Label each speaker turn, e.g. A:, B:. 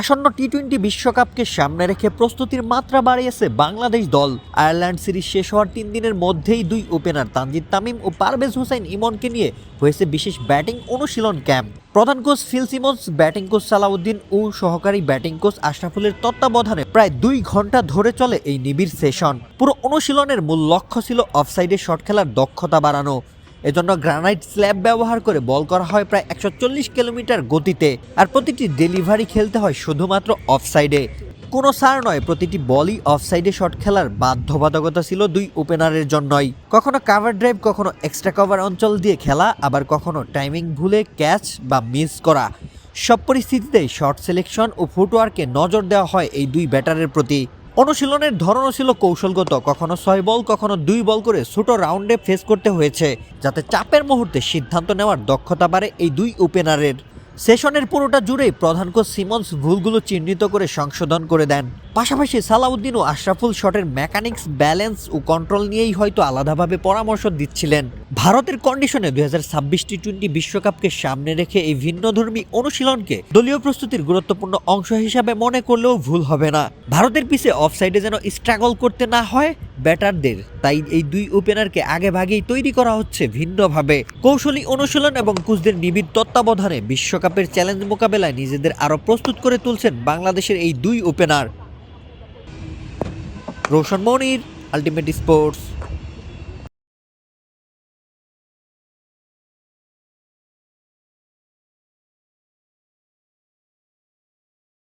A: আসন্ন T twenty বিশ্বকাপকে সামনে রেখে প্রস্তুতির মাত্রা বাড়িয়েছে বাংলাদেশ দল। আয়ারল্যান্ড সিরিজ শেষ হওয়ার তিন দিনের মধ্যেই দুই ওপেনার তানজিদ তামিম ও পারভেজ হোসেন ইমনকে নিয়ে হয়েছে বিশেষ ব্যাটিং অনুশীলন ক্যাম্প। প্রধান coach Phil Simmons, batting coach Salauddin ও সহকারী ব্যাটিং কোচ আশরাফুলের তত্ত্বাবধানে প্রায় দুই ঘণ্টা ধরে চলে এই নিবিড় সেশন। পুরো অনুশীলনের মূল লক্ষ্য ছিল অফসাইডে শট খেলার দক্ষতা বাড়ানো। এজন্য গ্রানাইট স্ল্যাব ব্যবহার করে বল করা হয় প্রায় একশো চল্লিশ কিলোমিটার গতিতে, আর প্রতিটি ডেলিভারি খেলতে হয় শুধুমাত্র অফসাইডে। কোনো সার নয়, প্রতিটি বলই অফসাইডে শট খেলার বাধ্যবাধকতা ছিল দুই ওপেনারের জন্যই। কখনো কাভার ড্রাইভ কখনো এক্সট্রা কভার অঞ্চল দিয়ে খেলা, আবার কখনো টাইমিং ভুলে ক্যাচ বা মিস করা। সব পরিস্থিতিতেই শট সিলেকশন ও ফুটওয়ার্কে নজর দেওয়া হয় এই দুই ব্যাটারের প্রতি। অনুশীলনের ধরনও ছিল কৌশলগত। কখনো ছয় বল, কখনো দুই বল করে ছোট রাউন্ডে ফেস করতে হয়েছে, যাতে চাপের মুহূর্তে সিদ্ধান্ত নেওয়ার দক্ষতা বাড়ে এই দুই ওপেনারের সেশনের পুরোটা জুড়েই প্রধান কোচ সিমন্স ভুলগুলো চিহ্নিত করে সংশোধন করে দেন। পাশাপাশি সালাউদ্দিন ও আশরাফুল শটের মেকানিক্স, ব্যালেন্স ও কন্ট্রোল নিয়েই হয়তো আলাদাভাবে পরামর্শ দিচ্ছিলেন। ভারতের কন্ডিশনে দুই হাজার ছাব্বিশ টি টোয়েন্টি বিশ্বকাপকে সামনে রেখে এই ভিন্নধর্মী অনুশীলনকে দলীয় প্রস্তুতির গুরুত্বপূর্ণ অংশ হিসাবে মনে করলেও ভুল হবে না। ভারতের পিছে অফসাইডে যেন স্ট্রাগল করতে না হয় ব্যাটারদের। তাই এই দুই ওপেনারকে আগেভাগেই তৈরি করা হচ্ছে ভিন্নভাবে। কৌশলী অনুশীলন এবং কোচদের নিবিড় তত্ত্বাবধানে বিশ্বকাপের চ্যালেঞ্জ মোকাবেলায় নিজেদের আরও প্রস্তুত করে তুলছেন বাংলাদেশের এই দুই opener. Roshan Monir, ultimate sports.